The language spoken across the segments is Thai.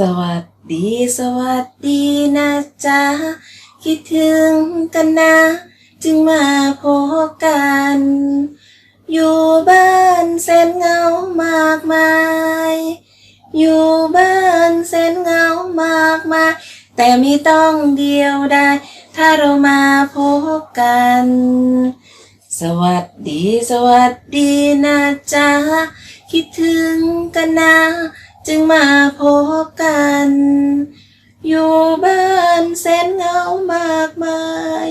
สวัสดีสวัสดีนะจ๊ะ คิดถึงกันนะ จึงมาพบกัน อยู่บ้านแสนเหงามากมาย อยู่บ้านแสนเหงามากมาย แต่ไม่ต้องเดียวได้ ถ้าเรามาพบกัน สวัสดีสวัสดีนะจ๊ะ คิดถึงกันนะ จึงมาพบกัน อยู่บ้านแสนเหงามากมาย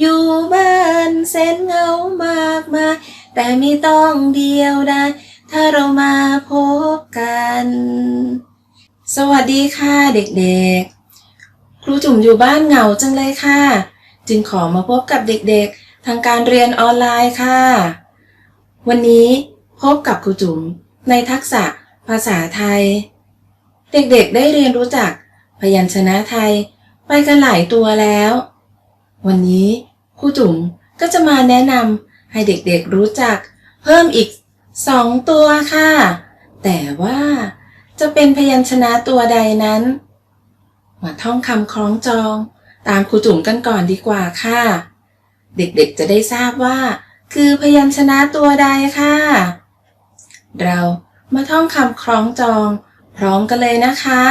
อยู่บ้านแสนเหงามากมาย แต่ไม่ต้องเดียวได้ถ้าเรามาพบกัน สวัสดีค่ะเด็กๆ ครูจุ๋มอยู่บ้านเหงาจังเลยค่ะ จึงขอมาพบกับเด็กๆ ทางการเรียนออนไลน์ค่ะ วันนี้พบกับครูจุ๋มในทักษะ ภาษาไทย เด็กๆได้เรียนรู้จักพยัญชนะไทยไปกันหลายตัวแล้ว วันนี้ครูจุ๋มก็จะมาแนะนำให้เด็กๆรู้จัก เพิ่มอีกสองตัวค่ะ แต่ว่าจะเป็นพยัญชนะตัวใดนั้น มาท่องคำคล้องจอง ตามครูจุ๋มกันก่อนดีกว่าค่ะ เด็กๆจะได้ทราบว่า คือพยัญชนะตัวใดค่ะ เรา มาท่องคำคล้องจอง พร้อมกันเลยนะคะ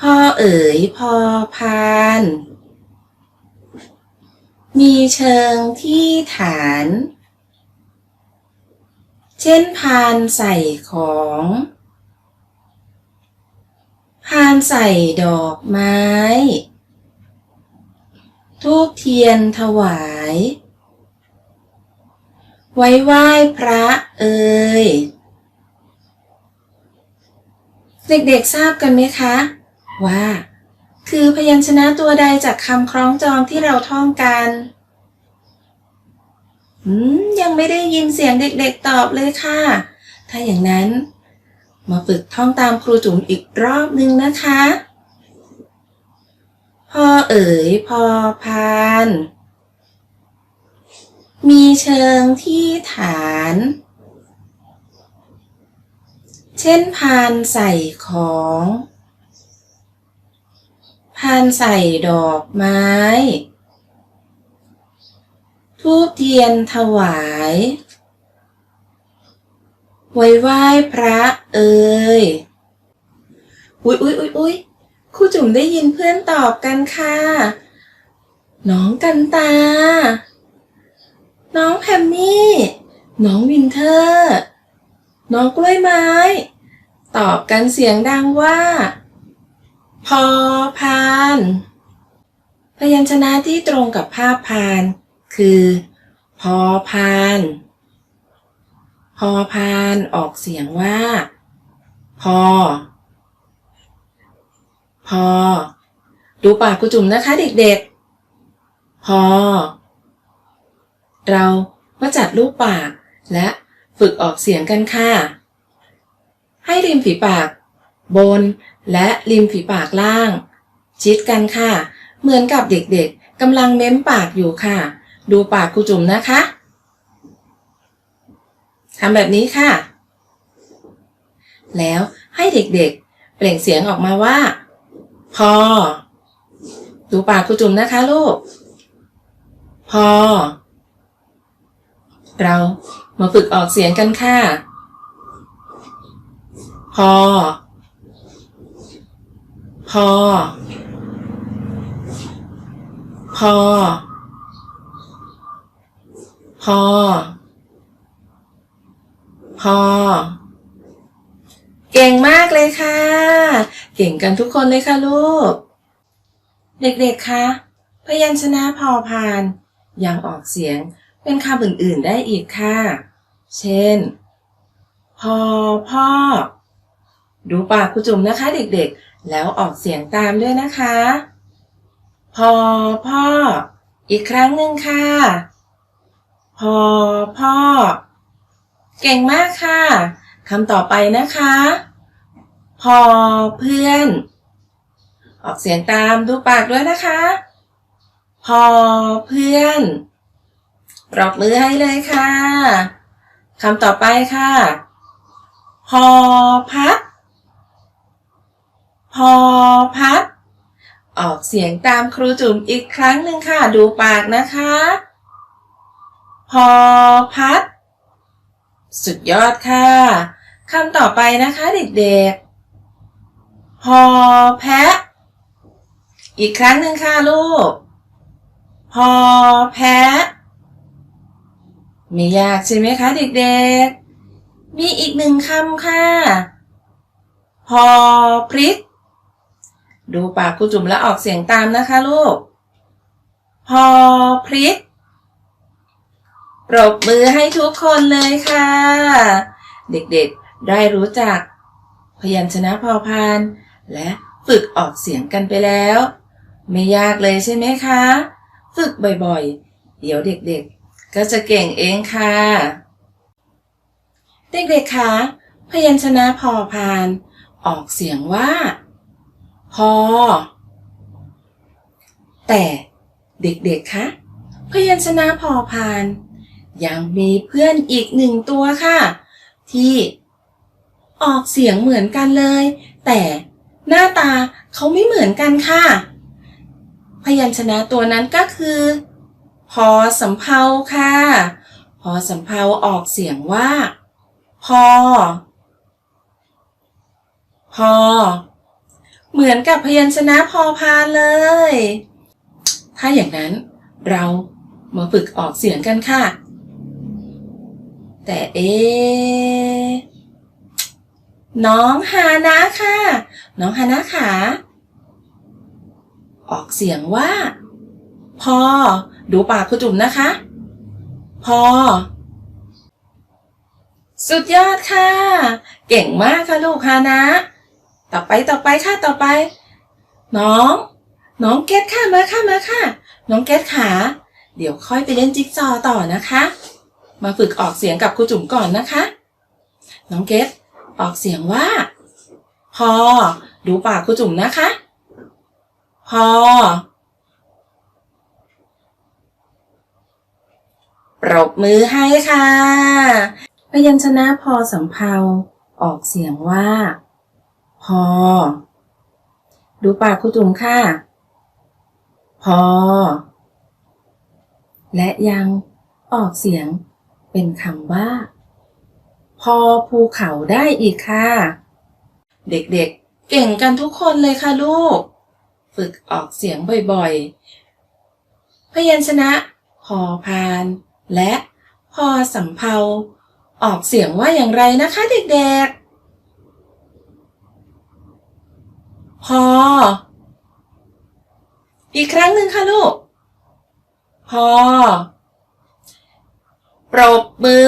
พ่อเอ๋ยพอพาน มีเชิงที่ฐาน เช่นพานใส่ของ พานใส่ดอกไม้ ทูบเทียนถวาย ไว้ไหว้พระเอ่ย เด็กๆทราบกันไหมคะ ว่า คือพยัญชนะตัวใดจากคำคล้องจองที่เราท่องกันอืมยังไม่ได้ยินเสียงเด็กๆตอบเลยค่ะ ถ้าอย่างนั้น มาฝึกท่องตามครูจุ๋มอีกรอบนึงนะคะพ่อเอ๋ยพอพาน มีเชิงที่ฐาน เช่นพานใส่ของ พานใส่ดอกไม้ ทูบเทียนถวายไว้ไหว้พระเอ่ยอุ๊ยอุ๊ยอุ๊ยอุ๊ยครูจุ๋มได้ยินเพื่อนตอบกันค่ะ น้องกันตา น้องแพมมี่ น้องวินเทอร์ น้องกล้วยไม้ ตอบกันเสียงดังว่า พอพาน พยัญชนะที่ตรงกับภาพพาน คือ พอพาน พอพานออกเสียงว่า พอ พอ ดูปากกุจุ่มนะคะเด็กๆ พอ เรามาจัดรูปปาก และฝึกออกเสียงกันค่ะ ให้ริมฝีปาก บน และริมฝีปากล่าง ชิดกันค่ะ เหมือนกับเด็กๆกำลังเม้มปากอยู่ค่ะ ดูปากครูจุ๋มนะคะทำแบบนี้ค่ะ แล้วให้เด็กๆ เปล่งเสียงออกมาว่า พอ ดูปากครูจุ๋มนะคะลูก พอ เรามาฝึกออกเสียงกันค่ะ พอ พอ พอ พอ พอ เก่งมากเลยค่ะ เก่งกันทุกคนเลยค่ะลูก เด็กๆ คะ พยัญชนะพอพาน ยังออกเสียง เป็นคำอื่น ๆ ได้อีกค่ะ เช่น พอพ่อ ดูปากครูจุ๋มนะคะเด็ก ๆ แล้วออกเสียงตามด้วยนะคะ พอพ่อ อีกครั้งหนึ่งค่ะ พอพ่อ เก่งมากค่ะคำต่อไปนะคะ พอเพื่อน ออกเสียงตามดูปากด้วยนะคะ พอเพื่อน ปรบมือให้เลยค่ะคำต่อไปค่ะพอพัดอพัดออกเสียงตามครูจุ๋มอีกครั้งหนึ่งค่ะ ดูปากนะคะ พอพัด สุดยอดค่ะคำต่อไปนะคะเด็กๆ พอแพะ อีกครั้งหนึ่งค่ะลูก พอแพะ ไม่ยากใช่ไหมคะเด็กๆ มีอีกหนึ่งคำค่ะ พอพริก ดูปากครูจุ๋มแล้วออกเสียงตามนะคะลูก พอพริก ปรบมือให้ทุกคนเลยค่ะ เด็กๆ ได้รู้จัก พยัญชนะพอพาน และฝึกออกเสียงกันไปแล้ว ไม่ยากเลยใช่ไหมคะ ฝึกบ่อยๆ เดี๋ยวเด็กๆ ก็จะเก่งเองค่ะ เด็กๆคะพยัญชนะพอพาน ออกเสียงว่า พอ แต่เด็กๆคะพยัญชนะพอพาน ยังมีเพื่อนอีกหนึ่งตัวค่ะ ที่ออกเสียงเหมือนกันเลย แต่หน้าตาเขาไม่เหมือนกันค่ะ พยัญชนะตัวนั้นก็คือ พอสำเภาค่ะ พอสำเภาออกเสียงว่า พอ พอ เหมือนกับพยัญชนะพอพานเลย ถ้าอย่างนั้นเรามาฝึกออกเสียงกันค่ะ แต่เอ๊น้องฮานะค่ะ น้องฮานะขาออกเสียงว่า พอ ดูปากคุณจุ๋มนะคะ พอ สุดยอดค่ะ เก่งมากค่ะลูกฮานะ ต่อไปต่อไปค่ะต่อไป น้อง น้องเกดค่ะมาค่ะมาค่ะ น้องเกดขาเดี๋ยวค่อยไปเล่นจิ๊กซอต่อนะคะ มาฝึกออกเสียงกับครูจุ๋มก่อนนะคะ น้องเกดออกเสียงว่า พอ ดูปากครูจุ๋มนะคะ พอ ปรบมือให้ค่ะ พยัญชนะพอสำเภาออกเสียงว่า พอ ดูปากครูจุ๋มค่ะ พอ และยังออกเสียงเป็นคำว่า พอภูเขาได้อีกค่ะ เด็กๆ เก่งกันทุกคนเลยค่ะลูก ฝึกออกเสียงบ่อยๆ พยัญชนะ พอพาน และพอสำเภาออกเสียงว่าอย่างไรนะคะเด็กๆ พอ อีกครั้งหนึ่งค่ะลูก พอ ปรบมือ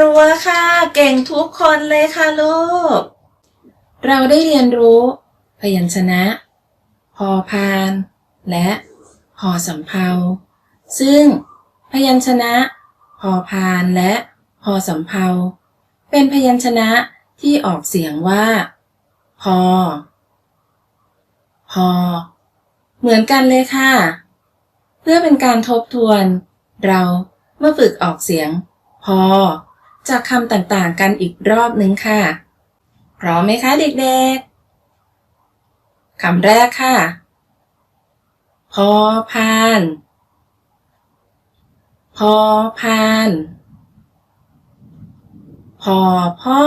รัวๆค่ะ เก่งทุกคนเลยค่ะลูก เราได้เรียนรู้ พยัญชนะ พอพาน และพอสำเภาซึ่งพยัญชนะ อพานและพอสำเภาเป็นพยัญชนะที่ออกเสียงว่า พอ พอ เหมือนกันเลยค่ะ เพื่อเป็นการทบทวน เราเมื่อฝึกออกเสียง พอ จากคำต่างๆกันอีกรอบหนึ่งค่ะ พร้อมไหมคะเด็กๆคำแรกค่ะ พอพาน พอพาน พอพ่อ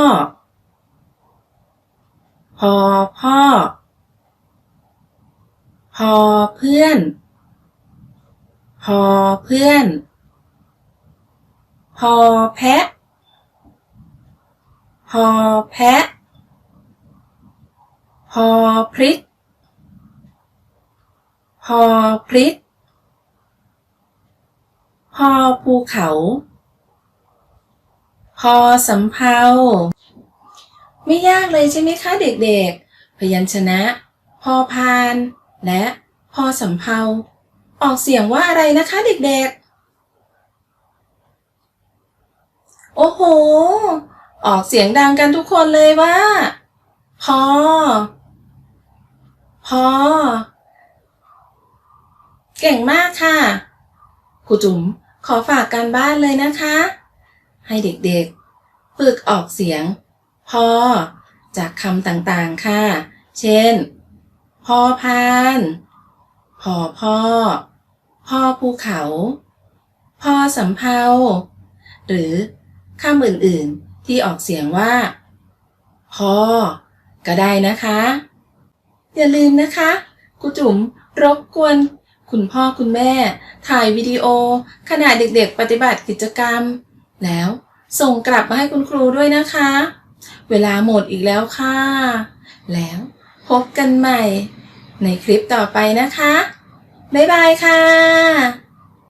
พอพ่อ พอเพื่อน พอเพื่อน พอแพะ พอแพะ พอพริก พอพริก พอภูเขา พอสำเภาไม่ยากเลยใช่ไหมคะเด็กๆ พยัญชนะ พอพาน และพอสำเภาออกเสียงว่าอะไรนะคะเด็กๆ โอ้โห ออกเสียงดังกันทุกคนเลยว่า พอ พอ เก่งมากค่ะครูจุ๋ม ขอฝากการบ้านเลยนะคะ ให้เด็กๆ ฝึกออกเสียง พอ จากคำต่างๆค่ะ เช่นพพอพาน พอพ่อ พ่อภูเขาพ่อสำเภาหรือคำอื่นๆที่ออกเสียงว่าพ่อก็ได้นะคะ อย่าลืมนะคะครูจุ๋มรบกวน คุณพ่อคุณแม่ ถ่ายวิดีโอ ขณะเด็กๆ ปฏิบัติกิจกรรม แล้วส่งกลับมาให้คุณครูด้วยนะคะ เวลาหมดอีกแล้วค่ะ แล้วพบกันใหม่ในคลิปต่อไปนะคะ บ๊ายบายค่ะ